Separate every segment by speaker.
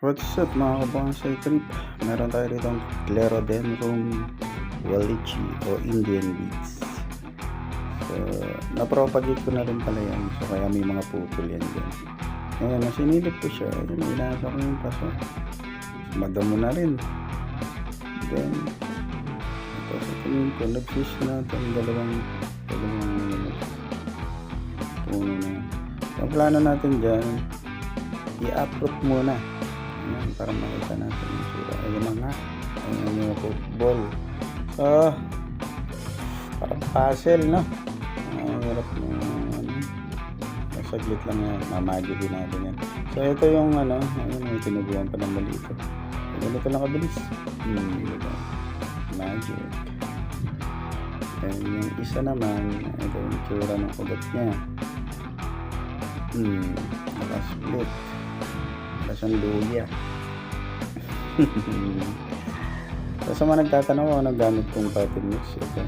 Speaker 1: What's up mga kabonsai trip? Meron tayo rito ang Clerodendron Walichi o Indian Beats. So, napropagate ko na rin pala yan. So, kaya may mga putol yan dyan. Ngayon, nung sinilip ko siya, yun, inasa ko yung paso. Madamo na rin. Then, ito sa tingin ko, nag-fish na ito ang dalawang, dalawang puno na. So, ang plano natin dyan, i-uproot muna. Ayan, para makita natin yung sura. Ayun na nga. Ayun yung football. So, parang puzzle, no? Ang hirap mo, ano. Saglit lang yan. Mamagi din natin yan. So, ito yung, ano, ayun, may tinubuhan pa ng mali ito. Ganito lang kabilis. Hmm, diba? Magic. And yung isa naman, ito yung tsura ng kugat niya. Hmm, naka-split. Luya. so, sa mga nagtatanong kung anong gamit kong pattern mix, ito.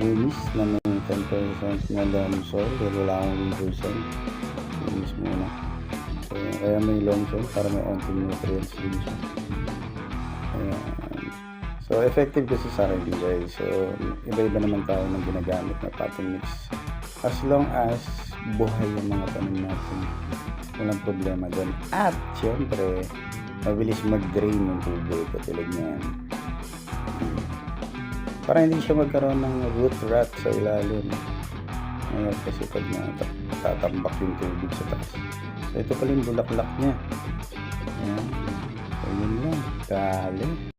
Speaker 1: Yung Wimis na may 10% na long soil, pero wala akong 1%. Wimis muna. So, kaya may long soil para may onting nutrients din siya. So, effective kasi sa akin guys. So, iba-iba naman tayo ng ginagamit na pattern mix. As long as buhay yung mga tanim natin, walang problema doon. At, syempre, mabilis mag-drain ng tubo katulad niyan. Para hindi siya magkaroon ng root rot sa ilalim. Ngayon kasi pag tatambak yung tubig sa taas. So, ito pala yung bulaklak niya. Ayan. So, yun lang. Dali.